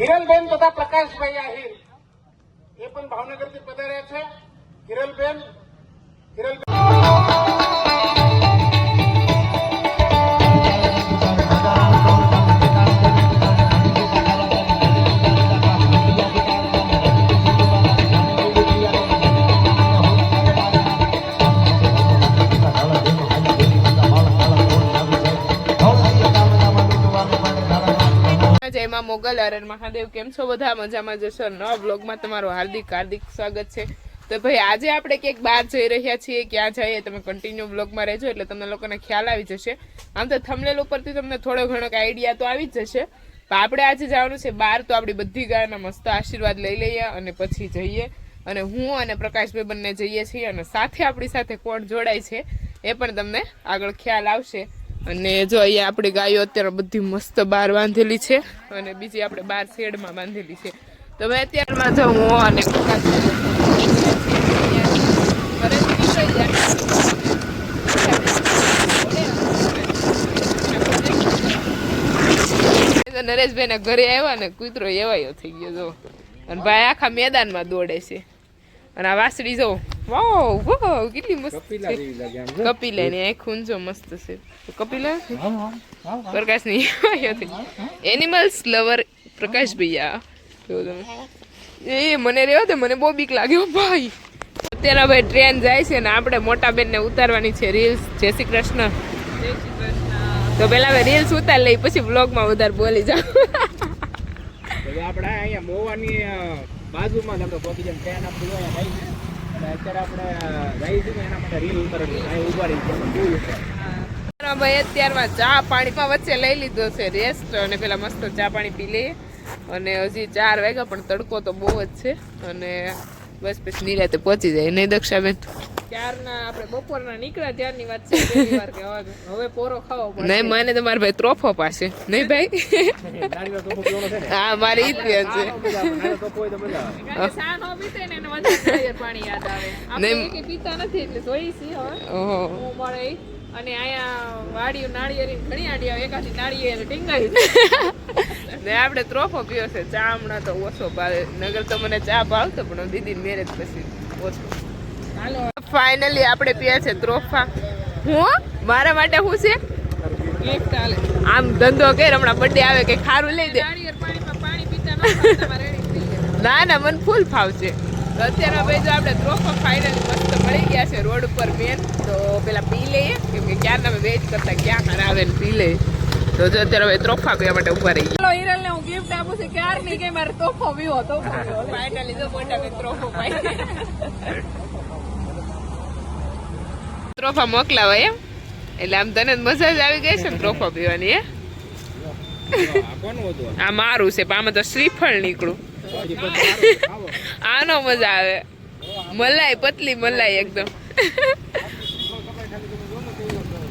હિરલબેન તથા પ્રકાશભાઈ આહિર. એ પણ ભાવનગરથી પધાર્યા છે. હિરલબેન હિરલબેન. જયમાં મોગલ અરર મહાદેવ કેમ છો? બધા મજામાં જશો નવા બ્લોગમાં તમારું હાર્દિક હાર્દિક સ્વાગત છે. તો ભાઈ, આજે આપણે ક્યાંક બહાર જઈ રહ્યા છીએ, ક્યાં જઈએ, તમે કન્ટિન્યુ બ્લોગમાં રહેજો એટલે તમને લોકોને ખ્યાલ આવી જશે. આમ તો થમલેલ ઉપરથી તમને થોડો ઘણો આઈડિયા તો આવી જ જશે. પણ આપણે આજે જવાનું છે બહાર, તો આપણી બધી ગાયના મસ્ત આશીર્વાદ લઈ લઈએ અને પછી જઈએ. અને હું અને પ્રકાશભાઈ બંને જઈએ છીએ અને સાથે આપણી સાથે કોણ જોડાય છે, એ પણ તમને આગળ ખ્યાલ આવશે. અને જો અહીંયા આપણી ગાયો અત્યારે બધી મસ્ત બહાર બાંધેલી છે અને બીજી આપણે બહાર શેડમાં બાંધેલી છે. તો હવે અત્યારમાં જો હું અને નરેશભાઈ ના ઘરે આવ્યા ને કૂતરો એવાયો થઈ ગયો, જો. અને ભાઈ આખા મેદાનમાં દોડે છે. અને આ વાસળી જો વાવ વાવ કેટલી મસ્ત છે કપિલા ની આંખ ઊંચો મસ્ત છે તો કપિલા પ્રકાશની એનિમલ્સ લવર પ્રકાશ ભૈયા જો તમે એ મને રહ્યો દે મને બહુ બીક લાગ્યો ભાઈ. અત્યારે ભાઈ ટ્રેન જાય છે ને આપણે મોટા બેન ને ઉતારવાની છે રીલ્સ જય શ્રી કૃષ્ણ. તો પેલા હવે રીલ્સ ઉતાર લઈ પછી બ્લોગમાં વધારે બોલી જાવ આપણે અહીંયા મોવાની બાજુમાં આપણે પહોંચી જાય ટ્રેન આપણી અત્યારે આપણે અત્યારમાં ચા પાણીમાં વચ્ચે લઈ લીધો છે રેસ્ટ અને પેલા મસ્ત ચા પાણી પી લઈએ અને હજી ચાર વાગ્યા, પણ તડકો તો બહુ જ છે. અને બસ પછી નિરાતે પહોંચી જાય નહીં દક્ષાબેન. ક્યારના આપણે બપોરના નીકળ્યા ત્યારની વાત છે હવે પોરો ખાવો પડે નહીં મને ભાઈ ત્રોફો પાસે નહીં ભાઈ? હા મારી ઈ જ છે. સા નહીં. પીતા નથી એટલે જોઈ છીએ હવે. મળે. અને અહીંયા વાડિયું નાળિયેરી ઘણી આડી એકાથી એકાદી નાળિયેર ટીંગાઈ ને આપણે ત્રોફો પીવો છે ચા હમણાં તો ઓછો ભાવે. નગર તો મને ચા ભાવતો પણ દીદી મેરેજ પછી ઓછો. હાલો. ફાઇનલી આપણે પીએ છે ત્રોફા. હું? મારા માટે શું છે? આમ ધંધો કે હમણાં બર્થડે આવે કે ખારું લઈ દે. ના ના મને ફૂલ ફાવશે. તો અત્યારે ભાઈ જો આપણે ત્રોફા ફાઇનલ મસ્ત મળી ગયા છે રોડ ઉપર મેન તો પેલા પી લઈએ કેમ કે ક્યારના અમે વેઇટ કરતા ક્યાં હરાવે આવે ને પી લઈએ. તો જો અત્યારે હવે ત્રોફા પીવા માટે ઊભા રહી ગયા. હિરલ ને હું ગિફ્ટ આપું છું ક્યારની કે મારે તોફો પીવો તોફો ફાઇનલી જો મોટા મેં ત્રોફો પાઈ ત્રોફા મોકલાવા એમ. એટલે આમ તને મજા જ આવી ગઈ છે ને ત્રોફા પીવાની હે? આ કોનું હતું આ? મારું છે પણ આમાં તો શ્રીફળ નીકળું. આનો મજા આવે. મલાઈ પતલી મલાઈ એકદમ.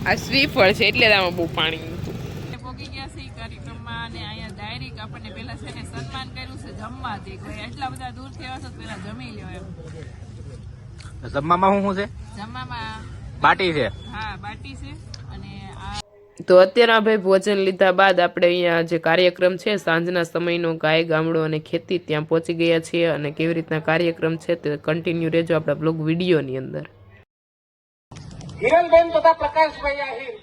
આ શ્રીફળ છે એટલે આમાં બહુ પાણી. પોગી ગયા છે કાર્યક્રમમાં અને અહીંયા ડાયરેક્ટ આપણને પેલા છે ને સન્માન કર્યું છે જમવા દે એટલા બધા દૂર થયા છો તો પેલા જમી લ્યો એમ. જમવામાં શું શું છે? જમવામાં બાટી છે. હા બાટી છે. તો અત્યારે ભાઈ ભોજન લીધા બાદ આપણે અહીંયા જે કાર્યક્રમ છે, સાંજના સમયનો ગાય, ગામડો અને ખેતી ત્યાં પહોંચી ગયા છીએ અને કેવી રીતના કાર્યક્રમ છે તે કન્ટિન્યુ રહેજો આપણા બ્લોગ વિડીયોની અંદર. હિરલબેન તથા પ્રકાશભાઈ આહિર.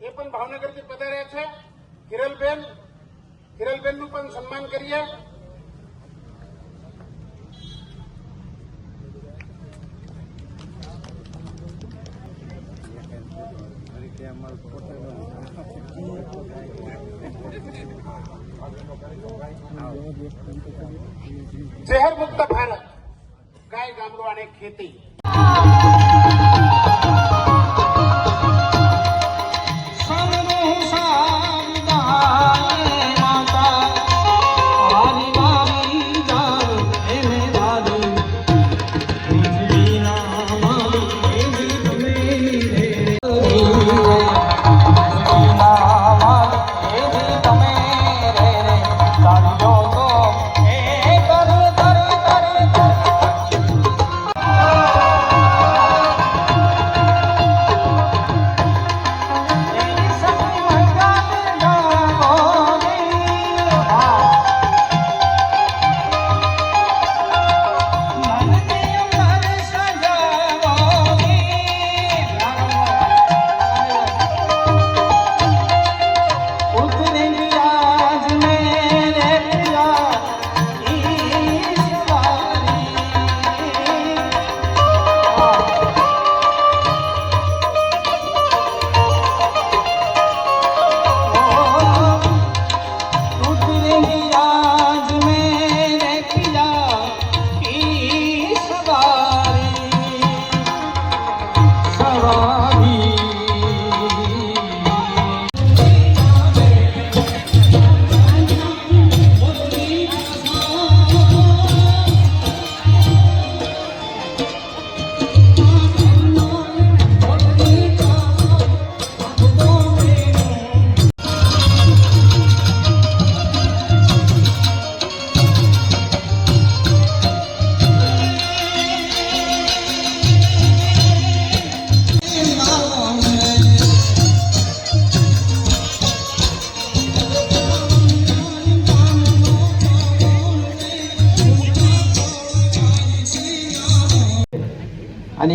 એ પણ ભાવનગરથી પધાર્યા છે. હિરલબેન હિરલબેનનું પણ સન્માન કરીએ. શહેર મુક્ત ભારત ગાય ગામડો અને ખેતી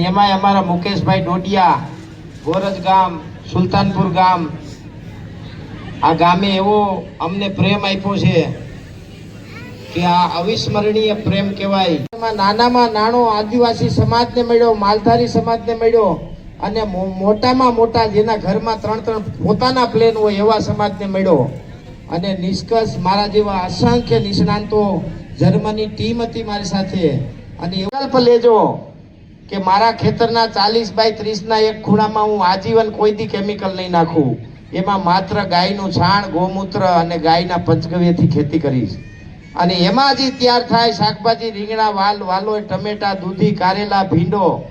એમાંય અમારા મુકેશભાઈ ડોડિયા, ગોરજ ગામ, સુલતાનપુર ગામ, આ ગામે એવો અમને પ્રેમ આપ્યો છે કે આ અવિસ્મરણીય પ્રેમ કહેવાય. નાનામાં નાનો આદિવાસી સમાજને મળ્યો, માલધારી સમાજને મળ્યો અને મોટામાં મોટા જેના ઘરમાં ત્રણ ત્રણ પોતાના પ્લેન હોય એવા સમાજને મળ્યો. અને નિષ્કર્ષ મારા જેવા અસંખ્ય નિષ્ણાંતો જર્મની ટીમ હતી મારી સાથે. અને એવા લેજો. કે મારા ખેતરના ચાલીસ બાય ત્રીસના એક ખૂણામાં હું આજીવન કોઈ દી કેમિકલ નહીં નાખું. એમાં માત્ર ગાયનું છાણ, ગૌમૂત્ર અને ગાયના પંચગવ્યથી ખેતી કરીશ. અને એમાં જ તૈયાર થાય શાકભાજી, રીંગણા, વાલ, વાલોય, ટમેટા, દૂધી, કારેલા, ભીંડો.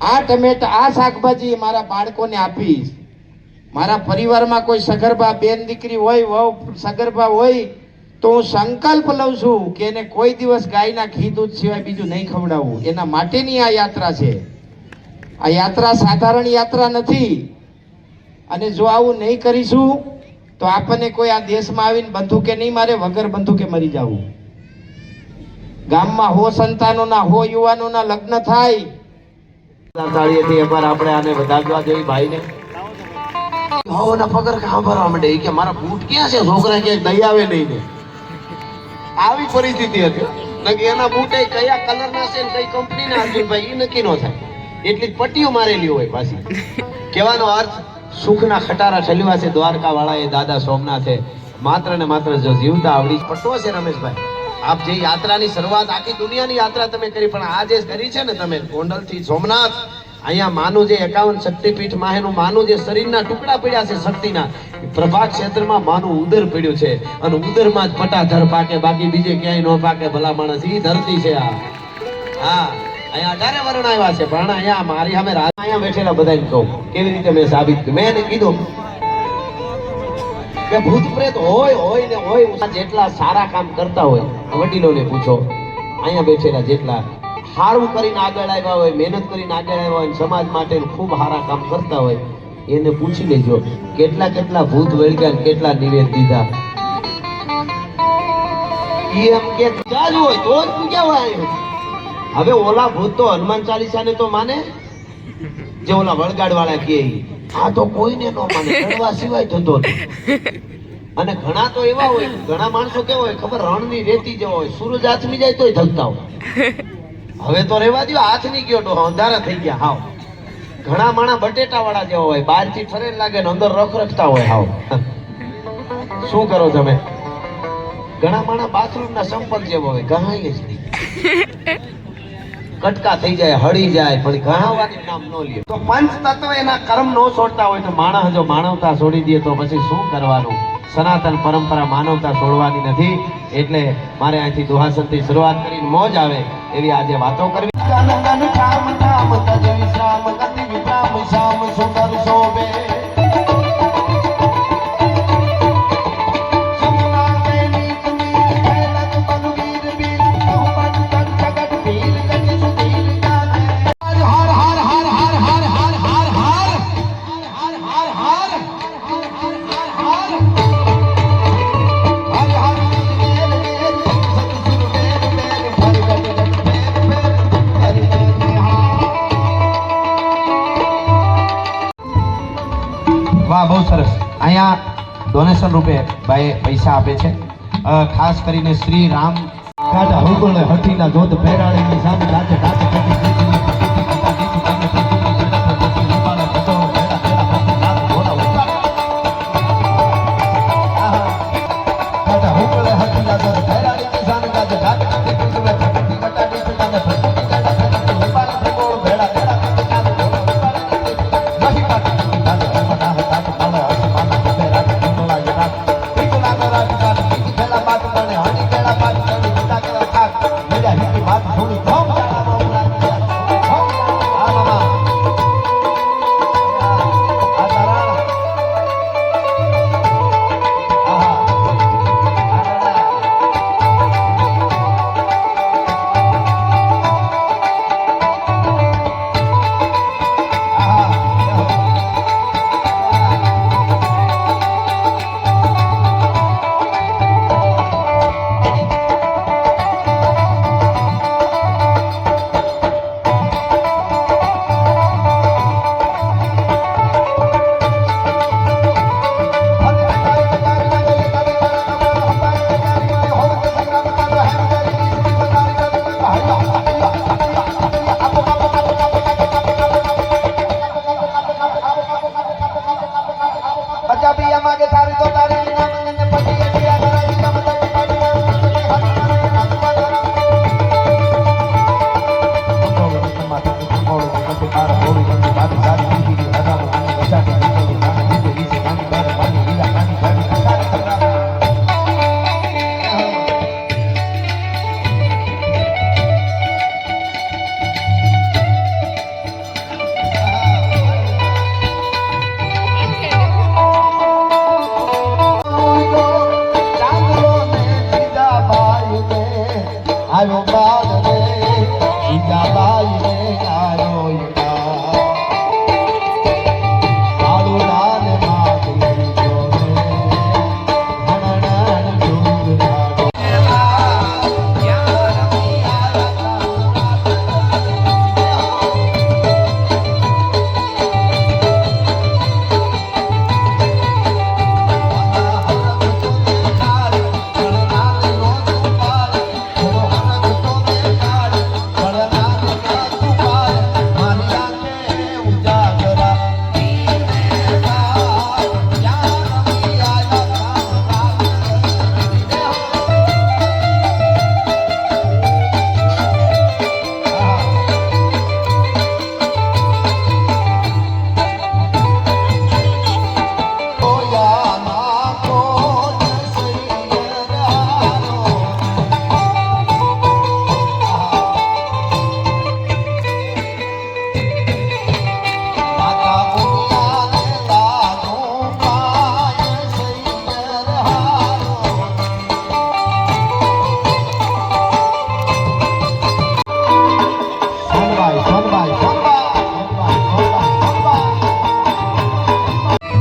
આ ટમેટા, આ શાકભાજી મારા બાળકોને આપીશ. મારા પરિવારમાં કોઈ સગર્ભા બેન દીકરી હોય, વહુ સગર્ભા હોય તો હું સંકલ્પ લઉં છું કે એને કોઈ દિવસ ગાયના ઘી દૂધ સિવાય બીજું નહીં ખવડાવવું. એના માટેની આ યાત્રા છે. આ યાત્રા સાધારણ યાત્રા નથી. અને જો આવું નહીં કરીશું તો આપણને કોઈ આ દેશમાં આવીને બંદૂકે નહીં મારે વગર બંદૂકે મરી જવું. ગામમાં હો સંતાનોના હો યુવાનોના લગ્ન થાય. તાળીએથી એકવાર આપણે આને વધારવા જોઈએ ભાઈને. હવના પગર કાં ભરવા માંડે કે મારા બૂટ ક્યાં છે? છોકરા ક્યાંય દઈ આવે નહીં ને. આવી પરિસ્થિતિ હતી. નકી એના બૂટે એ કયા કલરના છે ને કઈ કંપનીના અર્જુનભાઈ ઈ નક્કી નો થાય. એટલી પટ્ટીઓ મારેલી હોય પાછી. કહેવાનો અર્થ, સુખના ખટારા ઠલવા છે દ્વારકા એ દાદા સોમનાથે માત્ર ને માત્ર જો જીવતા આવડી પટ્ટો છે રમેશભાઈ. આપ જે યાત્રાની શરૂઆત, આખી દુનિયાની યાત્રા તમે કરી, પણ આ જે કરી છે ને તમે ગોંડલથી સોમનાથ અહીંયા માનું જે એકાવન શક્તિપીઠ માહેનું માનું જે શરીરના ટુકડા પડ્યા છે શક્તિના પ્રભા ક્ષેત્રમાં માનું ઉદર પડ્યું છે. અને ઉદરમાં જ પટાધર પાકે, બાકી બીજે ક્યાંય ન પાકે ભલા માણસ, ઈ ધરતી છે આ. હા, અહીંયા અઢારે વર્ણ આવ્યા છે, પણ અહીંયા મારી સામે રાજા અહીંયા બેઠેલા બધાને કહું, કેવી રીતે મેં સાબિત મેં એને કીધું કે ભૂત પ્રેત હોય હોય ને હોય, જેટલા સારા કામ કરતા હોય, વડીલોને પૂછો. અહીંયા બેઠેલા જેટલા સારું કરીને આગળ આવ્યા હોય, મહેનત કરીને આગળ આવ્યા હોય સમાજ માટે ખૂબ સારા કામ કરતા હોય, એને પૂછી લેજો, કેટલા કેટલા ભૂત વળગ્યા કેટલા નિવેદ દીધા. એમ હોય, તો જ હોય હવે ઓલા ભૂત તો હનુમાન ચાલીસા ને તો માને, જે ઓલા વળગાડ વાળા કે આ તો કોઈને ન માને કરવા સિવાય થતો અને ઘણા તો એવા હોય, ઘણા માણસો કેવા હોય, ખબર, રણની રેતી જેવા હોય, સૂરજ આથમી જાય તોય થલતા હોય. હવે તો રેવા દો હાથની ગયો તો અંધારા થઈ ગયા, હાવ. ઘણા માણા બટેટા વાળા જેવા હોય બહારથી ફરે લાગે ને અંદર રખ રખતા હોય, હાવ. શું કરો તમે? ઘણા માણા બાથરૂમ ના સંપર્ક જેવો હોય ગહાય જ નહીં. કટકા થઈ જાય, હળી જાય, પણ ઘણાવાની નામ ન લે તો પંચ તત્વ એના કર્મ નો છોડતા હોય તો માણસ જો માનવતા છોડી દે તો પછી શું કરવાનું? સનાતન પરંપરા માનવતા છોડવાની નથી, એટલે મારે અહીંથી દુહાસનથી શરૂઆત કરીને મોજ આવે એવી આજે વાતો કરવી. વિશ્રામ શ્યામ સુંદર શોભે. અહીંયા ડોનેશન રૂપે ભાઈ પૈસા આપે છે. ખાસ કરીને શ્રી રામ. કાઢા હુકલ હઠીના જોત પહેરાણીની સામે આવ્યો બાદ રે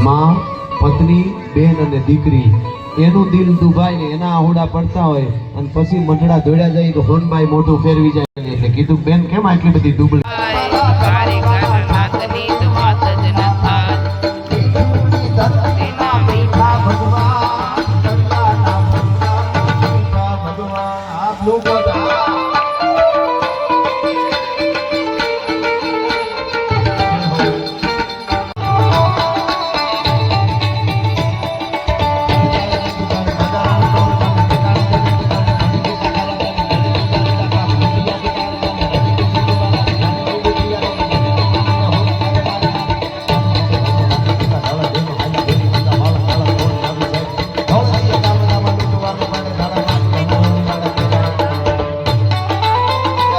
માં, પત્ની, બેન અને દીકરી. એનું દિલ દુભાઈ ને એના આહોડા પડતા હોય અને પછી મંડળા દોડ્યા જાય તો હોનભાઈ મોઢું ફેરવી જાય. એટલે કીધું, બેન, કેમ આટલી બધી ડૂબળી